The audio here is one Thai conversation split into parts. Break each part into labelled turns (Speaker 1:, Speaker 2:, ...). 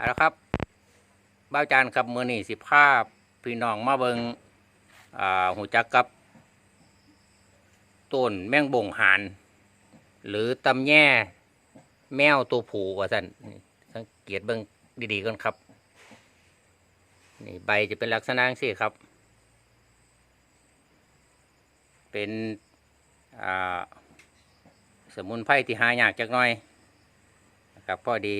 Speaker 1: เอาละครับบ้าจานครับมือนี่สิภาพพี่น้องมาเบิงอ่าหูจักกับต้นแมงบงหาน หรือตำแย่แมวตัวผูว่าสันนี่สังเกตเบิงดีๆกันครับนี่ใบจะเป็นลักษณะสิครับ เป็นอ่าสมุนไพรที่หายากจักหน่อยนะครับพอดี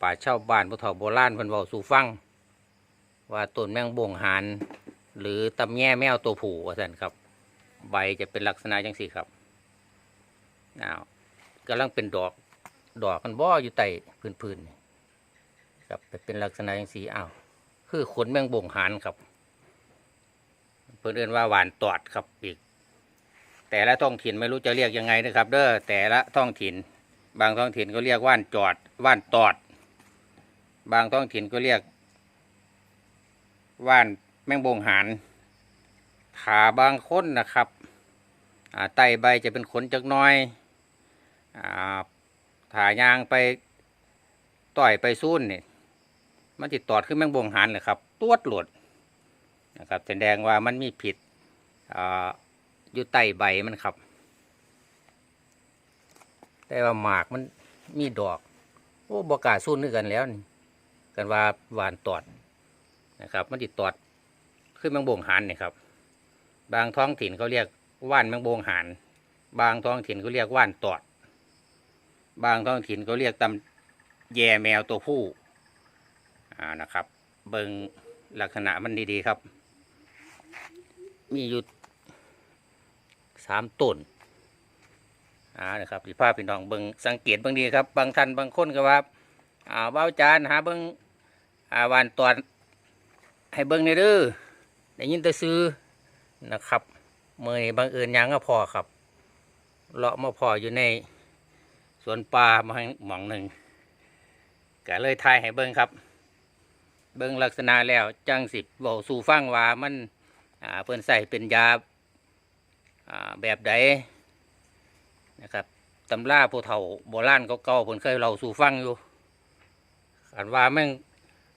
Speaker 1: ป่าเช่าบ้านผู้เฒ่าโบราณเพิ่นเว้าสู่ฟัง ว่าต้นแมงบ่งหานหรือตำแย่แมวตัวผู้ว่าซั่นครับ ใบจะเป็นลักษณะจังสี่ครับอ้าวกำลังเป็นดอกดอกมันบ่ออยู่ใต้พื้นๆครับเป็นลักษณะจังสี่อ้าวคือขนแมงบ่งหานครับ เพิ่นเอิ้นว่าหวานตอดครับอีก แต่ละท้องถิ่นไม่รู้จะเรียกยังไงนะครับ เด้อแต่ละท้องถิ่น บางท้องถิ่นก็เรียกว่านจอด ว่านตอด บางท้องถิ่นก็เรียก ว่านแมงบงหานขาบางคนนะครับไตใบจะเป็นขนจักน้อยอ่ายางไปต่อยไปซุ่นเนี่ยมันติดตอดขึ้นแมงบงหานเลยครับตวดหลดนะครับแสดงว่ามันมีผิดออยู่ใต้ใบมันครับ แต่ว่าหมากมันมีดอกโอ้บกาสู้นึกกันแล้วนี่กันว่าหวานตอดนะครับ มันติดตอดขึ้นแมงบงหานนี่ครับ บางท้องถิ่นเขาเรียกว่านแมงบงหานบางท้องถิ่นเขาเรียกว่านตอด บางท้องถิ่นเขาเรียกตำแย่แมวตัวผู้อ่านะครับ เบิงลักษณะมันดีๆครับ มีอยู่สามต้น อ่านะครับสิภาพพี่น้องเบิงสังเกตบางดีครับ บางท่านบางคนก็ว่าอ่าเบ้าจานหาเบิงอ่าวานตอนให้เบิงในอยเด้อได้ยินแต่ซื้อนะครับเมื่อบังเอิญยังก็พอครับเลาะมาพออยู่ในสวนปลามาหมองหนึ่งก็เลยทายให้เบิงครับ เบิงลักษณะแล้วจังสิบบอกสู่ฟังว่ามันอ่าเพิ่นใส่เป็นยาอ่าแบบใด นะครับตำราผู้เฒ่าโบราณเก่าๆผมเคยเราสู่ฟังอยู่อันว่าแม่ง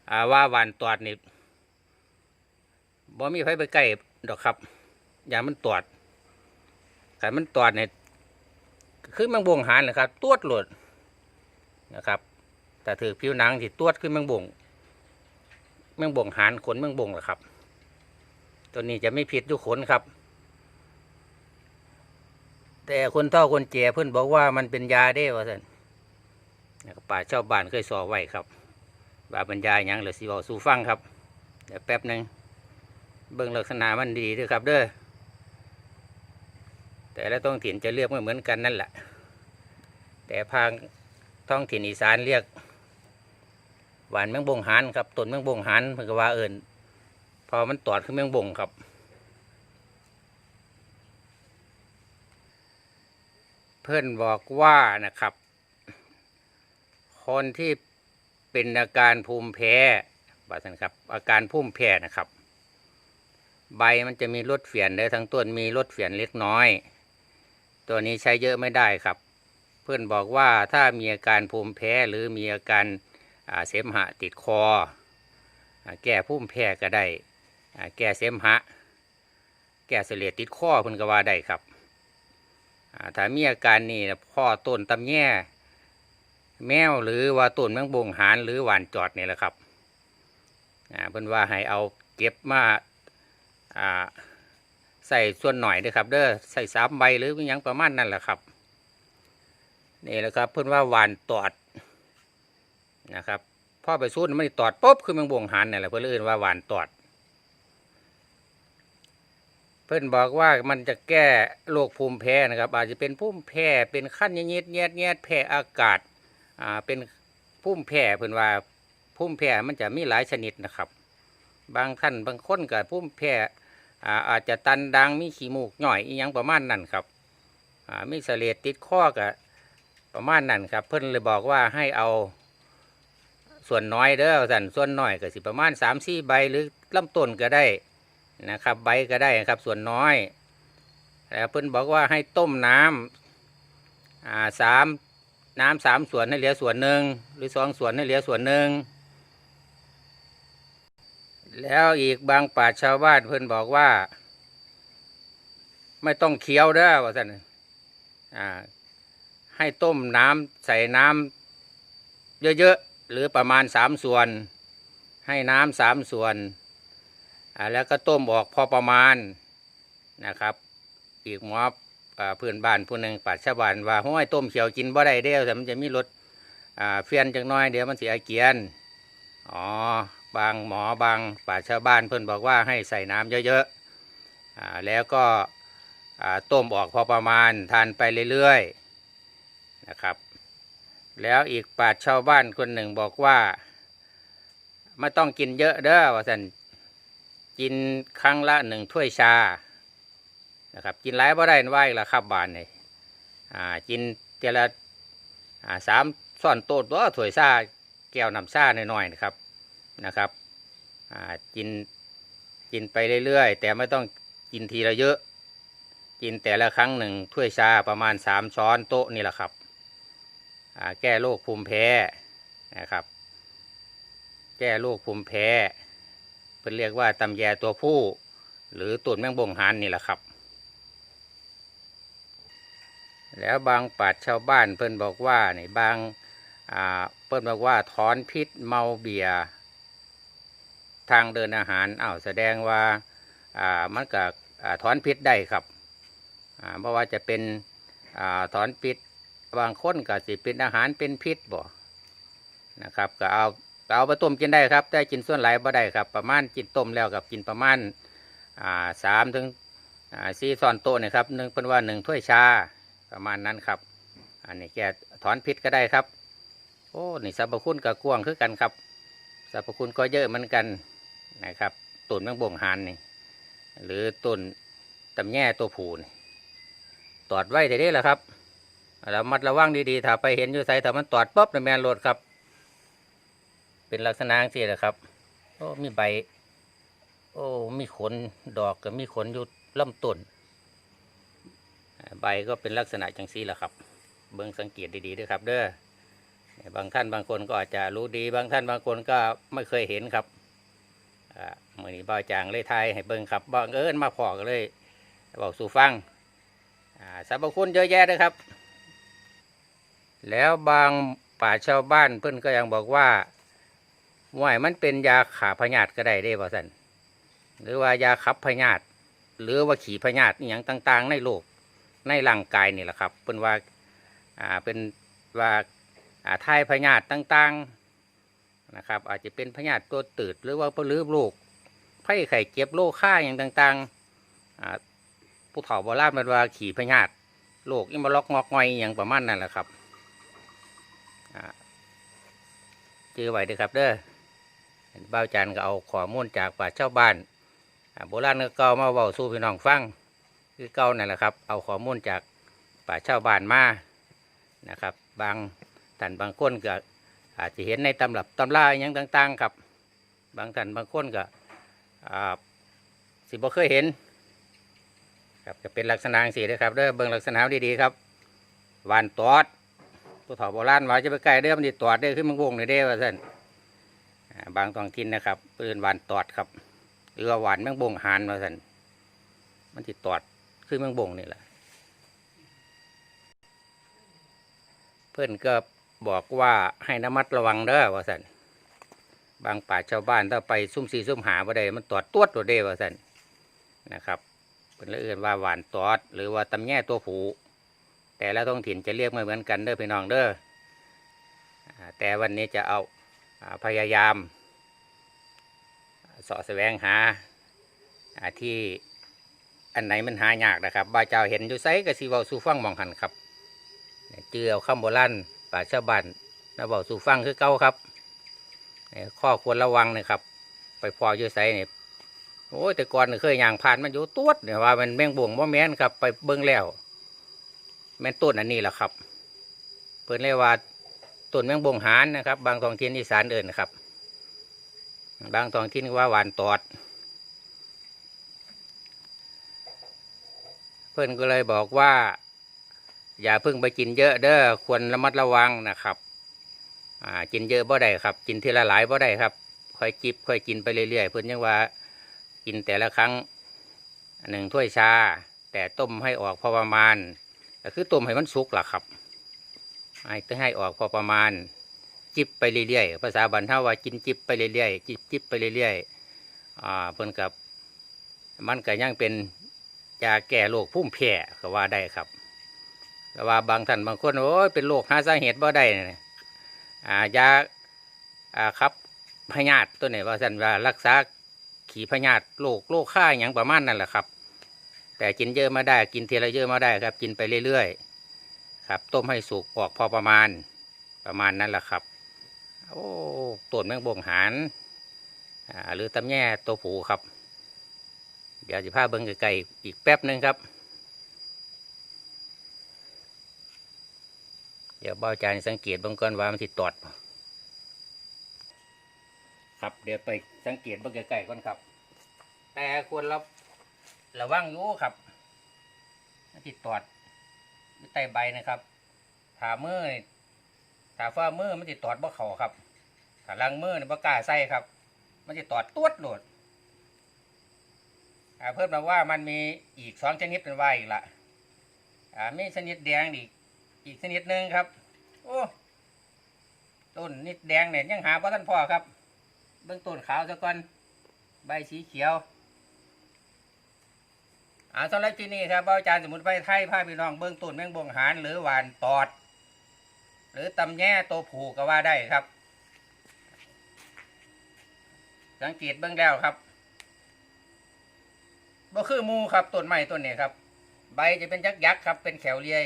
Speaker 1: อาว่าหวานตอดนี่บ่มีไผไปใกล้ดอกครับอย่ามันตอดขันมันตอดเนี่ยคือแมงบ่งหานนะครับตวดหลดนะครับ แต่ถือผิวหนังที่ตวดขึ้นแมงบ่งแมงบ่งหานขนแมงบ่งเหรอครับ ตัวนี้จะไม่ผิดทุกขนครับ แต่คนเฒ่าคนแก่เพื่อนบอกว่ามันเป็นยาเด้ว่าสันป่าชาวบ้านเคยสอไว้ครับว่าเป็นยาอย่างหรือสิบอกสู่ฟังครับ เดี๋ยวแป๊บหนึ่งเบิ่งลักษณะมันดีด้วยครับเด้อแต่ละท้องถิ่นจะเรียกไม่เหมือนกันนั่นแหละ แต่ทางท้องถิ่นอีสานเรียก หวานแมงบงหานครับต้นแมงบงหานเพื่นก็ว่าเอิญพอมันตอดขึ้นแมงบงครับ เพื่อนบอกว่านะครับ คนที่เป็นอาการภูมิแพ้บาสันครับ อาการภูมิแพ้นะครับ ใบมันจะมีรดเฟียนได้ทั้งต้นมีรดเฟียนเล็กน้อย ตัวนี้ใช้เยอะไม่ได้ครับ เพื่อนบอกว่าถ้ามีอาการภูมิแพ้หรือมีอาการาเสมหะติดคออแก้ภูมิแพ้ก็ได้ แก้เสมหะ แก้เสลียดติดคอเพื่อนก็ว่าได้ครับ ถ้ามีอาการนี่พ่อต้นตำแย่แมวหรือว่าต้นแมงบงหานหรือหวานจอดนี่แหละครับเพิ่นว่าให้เอาเก็บมาใส่ส่วนหน่อยเด้อครับ เด้อใส่สามใบหรืออหยังประมาณนั่นแหละครับนี่แหละครับ เพิ่นว่าหวานตอดนะครับพ่อไปสู้มันตอดปุ๊บคือแมงบงหานนี่แหละเพิ่นเอื่นว่าหวานตอด เพื่อนบอกว่ามันจะแก้โรคภูมิแพ้นะครับ อาจจะเป็นภูมิแพ้เป็นขั้นเงียดเงียดเงียดแพ้อากาศอ่าเป็นภูมิแพ้เพื่อนว่าภูมิแพ้มันจะมีหลายชนิดนะครับ บางท่านบางคนกับภูมิแพ้อ่าอาจจะตันดังมีขี้มูกหน่อยอีหยังประมาณนั้นครับอ่ามีเสลดติดข้อกับประมาณนั้นครับ เพื่อนเลยบอกว่าให้เอาส่วนน้อยเด้อสันส่วนน้อยก็สิประมาณสามสี่ใบหรือลำต้นก็ได้ นะครับใบก็ได้ครับส่วนน้อยแล้วเพิ่นบอกว่าให้ต้มน้ำอ่าสามน้ำสามส่วนให้เหลือส่วนหนึ่งหรือสองส่วนให้เหลือส่วนหนึ่งแล้วอีกบางป่าชาวบ้านเพิ่นบอกว่า ไม่ต้องเคี้ยวเด้อว่าท่านอ่าให้ต้มน้ำใส่น้ำเยอะๆหรือประมาณสามส่วน ให้น้ำสามส่วน แล้วก็ต้มออกพอประมาณนะครับ อีกหมอเพื่อนบ้านผู้หนึ่งปัดชาวบ้านว่าห้อยต้มเขียวกินบ่ได้เด้อแต่มันจะมีรสเฟียนจังน้อยเดี๋ยวมันเสียเกียนอ๋อบางหมอบางป่าชาวบ้านเพื่อนบอกว่าให้ใส่น้ำเยอะๆแล้วก็ต้มออกพอประมาณทานไปเรื่อยๆนะครับ แล้วอีกป่าชาวบ้านคนหนึ่งบอกว่าไม่ต้องกินเยอะเด้อว่าสัน กินครั้งละหนึ่งถ้วยชานะครับกินหลายบ่ได้นไหวละครับบานนี่อ่ากินเทละอ่าสามซ่อนโต๊ดตัวถ้วยซ่าแก้วน้ำซ่าหน่อยๆนะครับนะครับอ่ากินกินไปเรื่อยๆ แต่ไม่ต้องกินทีละเยอะ กินแต่ละครั้งหนึ่งถ้วยชาประมาณสามช้อนโต๊ะนี่แหละครับอ่าแก้โรคภูมิแพ้นะครับ แก้โรคภูมิแพ้ เป็นเรียกว่าตำแยตัวผู้ หรือตุ่นแมงบงหานนี่แหละครับ แล้วบางปัดชาวบ้านเพิ่นบอกว่านี่บางาเพิ่นบอกว่าถอนพิษเมาเบียทางเดินอาหารอ้าวแสดงว่าามันก็อ่าถอนพิษได้ครับอ่าเพราะว่าจะเป็นอถอนพิษบางคนก็สิเป็นอาหารเป็นพิษบ่นะครับ ก็เอา ก็เอาไปต้มกินได้ครับ แต่กินส่วนไหลบ่ได้ครับ ประมาณกินต้มแล้วกับกินประมาณอ่าสามถึงอ่าสี่ซอนโต๊ะนี่ครับหนึ่งเพิ่นว่าหนึ่งถ้วยชาประมาณนั้นครับ อันนี้แกถอนพิษก็ได้ครับ โอ้นี่สรรพคุณกับกวางคือกันครับสรรพคุณก็เยอะเหมือนกันนะครับตุ่นแมงบ่งหานนี่หรือตุ่นตำแย่ตัวผูนี่ตอดไว้แต่นี้แหละครับเรามัดระวังดีๆถ้าไปเห็นอยู่ใส่ถ้ามันตอดปุ๊บในแมนโหลดครับ เป็นลักษณะที่แหละครับโอ้มีใบ โอ้มีขนดอกกับมีขนอยู่ลำต้นใบก็เป็นลักษณะจังสีแหละครับ เบิ่งสังเกตดีๆด้วยครับ เด้อบางท่านบางคนก็อาจจะรู้ดี บางท่านบางคนก็ไม่เคยเห็นครับอ่ามื่อนี้บ่าจางเลยไทยให้เบิ่งครับบังเอิญมาพอกเลยบอกสู่ฟังอ่าสรรพคุณเยอะแยะเลยครับ แล้วบางป่าชาวบ้านเพิ่อนก็ยังบอกว่า ว่ายมันเป็นยาขาพยาธิก็ได้ได้บ่สันหรือว่ายาขับพยาธิหรือว่าขี่พยาธิอย่างต่าง ๆ ในโลกในร่างกายนี่แหละครับเป็นว่าอ่าเป็นว่าอ่าทายพยาธิต่าง ๆนะครับ อาจจะเป็นพยาธิตัวตืดหรือว่าปลือโรคไข้ไข้เจ็บโรคค่าอย่างต่างๆอ่าผู้เฒ่าโบราณมันว่าขี่พยาธิโรคอิมล็อกงอกงอยอย่างประมาณนั่นแหละครับอ่าเจอไว้เด้อครับเด้อ บ้าวจันก็เอาข้อมูลจากป่าชาวบ้านโบราณก็เก่ามาเว้าสู่พี่น้องฟังคือเก่านั่นแหละครับ เอาข้อมูลจากป่าชาวบ้านมานะครับ บางท่านบางคนก็อาจจะเห็นในตำรับตำราอย่างต่าง ๆ ครับ บางท่านบางคนก็สิบ่เคยเห็นครับจะเป็นลักษณะสีนะครับเด้อเบิ่งลักษณะดีๆครับหวานตอดตัวเฒ่าโบราณว่าจะไปไกลเด้อมันดิตอดเด้อขึ้นมังวงเลยเด้อว่าซั่น บางท้องถิ่นนะครับเปืนหวานตอดครับหรือว่าหวานแมงบงหานว่าซั่นมันติตอดคือเมืองบงนี่แหละเพื่อนก็บอกว่าให้ระมัดระวังเด้อว่าสันบางป่าชาวบ้านถ้าไปซุ่มซีซุ่มหาบ่ได้มันตอดตวดตัวเด้ว่าสันนะครับเป็นเอื่นว่าหวานตอด หรือว่าตำแย่ตัวผูแต่ละท้องถิ่นจะเรียกไม่เหมือนกันเด้อพี่น้องเด้อแต่วันนี้จะเอา พยายามเสาะแสวงหาที่อันไหนมันหายากนะครับบ่าเจ้าเห็นอยู่ไซก็สิเว้าสูฟังมองหันครับ เจือเอาคำโบราณป่าชาวบ้านนะเว้าสูฟังคือเก่าครับข้อควรระวังนะครับ ไปพออยู่ไซเนี่ยโอ้ยแต่ก่อนเคยย่างผ่านมันอยู่ตวดเนี่ยว่ามันแมงบ่วงบ่แม่นครับ ไปเบิ่งแล้วแม่นต้นอันนี้แหละครับ เพิ่นเรียว่า ต้นแมงบงหานนะครับ บางท้องถิ่นอีสานเอินครับ บางท้องถิ่นว่าหวานตอด เพื่อนก็เลยบอกว่า อย่าเพิ่งไปกินเยอะเด้อควรระมัดระวังนะครับอ่ากินเยอะบ่ได้ครับ กินทีละหลายบ่ได้ครับ ค่อยจิบค่อยกินไปเรื่อยๆเพื่อนยังว่ากินแต่ละครั้งหนึ่งถ้วยชา แต่ต้มให้ออกพอประมาณก็คือต้มให้มันสุกล่ะครับ ให้ต้องให้ออกพอประมาณ จิบไปเรื่อยๆภาษาบันเทาว่ากินจิบไปเรื่อยๆจิบจิบไปเรื่อยๆอ่าเพิ่นกับมันก็ยังเป็นยาแก้โรคพุ่มแพ้ก็ว่าได้ครับ แต่ว่าบางท่านบางคนโอ้ยเป็นโรคหาสาเหตุบ่ได้อ่ายาอ่าครับพยาธิตัวนี้ว่าสันว่ารักษาขีพยาธิโรคโรคฆ่าอย่างประมาณนั่นแหละครับ แต่กินเยอะมาได้กินเทละเยอะมาได้ครับ กินไปเรื่อยๆ ครับ ต้มให้สุกออกพอประมาณประมาณนั้นแหละครับ โอ้ต้นแมงบงหานอ่าหรือตำแย่ตัวผูครับ เดี๋ยวจะพาเบิ้งไกลๆอีกแป๊บหนึ่งครับ เดี๋ยวเบ้าจานสังเกตเบางก่อนว่ามันติดตอด ครับเดี๋ยวไปสังเกตเบิ้งไกลๆก่อนครับ แต่ควรเราระวังอยู่ครับมันติดตอด ใต้ใบนะครับถ้ามือนี่ถ้าฝ่ามือมันติดตอดบ่เข่าครับถาลังมือนี่บ่กล้าใส่ครับ มันจะตอดตวดโหลดอ่าเพิ่มมาว่ามันมีอีกสองชนิดเป็นว่าอีกละอ่ามีชนิดแดงอีกอีกชนิดหนึ่งครับ โอ้ต้นนิดแดงเนี่ยยังหาเพราะท่านพ่อครับ เบื้องต้นขาวซะก่อนใบสีเขียว อ่าสำหรับที่นี่ครับอาจารย์สมุนไพรไทยพาพี่น้องเบื้องต้นแมงบงหานหรือหวานตอด หรือตำแย่ตัวผูกก็ว่าได้ครับ สังเกตเบื้องแล้วครับบ่คือมูครับต้นไม้ต้นนี้ครับ ใบจะเป็นยักษ์ยักษ์ครับ เป็นแขวเลีย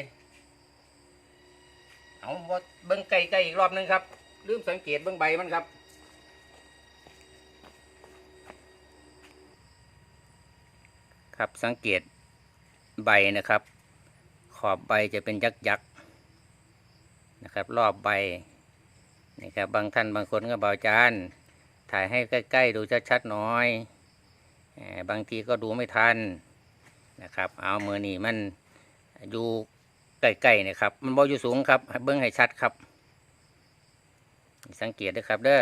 Speaker 1: เอาบ่เบิ้องไก่ไก่อีกรอบหนึงครับลืมสังเกตเบิ้องใบมันครับ ครับสังเกตใบนะครับ ขอบใบจะเป็นยักยักนะครับ รอบใบนี่ครับบางท่านบางคนก็เบาจานถ่ายให้ใกล้ ๆ ดูชัดๆหน่อยบางทีก็ดูไม่ทันนะครับ เอามือนี่มันอยู่ใกล้ๆนี่ยครับ มันบออยู่สูงครับ เบิ้องให้ชัดครับ สังเกตด้วยครับเด้อ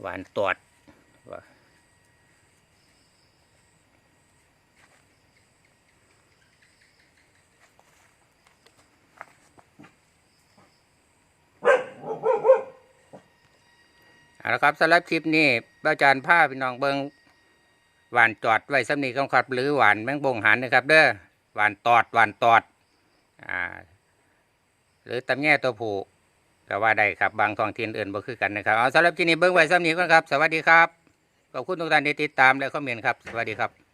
Speaker 1: หวานตอดเอาละครับสำหรับคลิปนี้อาจารย์ผ้าพี่น้องเบิงหวานจอดไว้สำนีกำครับ หรือหวานแมงบงหันนะครับ เด้อหวานตอดหวานตอดอ่าหรือตำแง่ตัวผู ก็ว่าได้ครับบางท้องถิ่นอื่นบ่คือกันนะครับเอาสำหรับที่นี้เบิ้งไว้สำนีก่อนครับ สวัสดีครับขอบคุณทุกท่านที่ติดตามและคอมเมนต์ครับสวัสดีครับ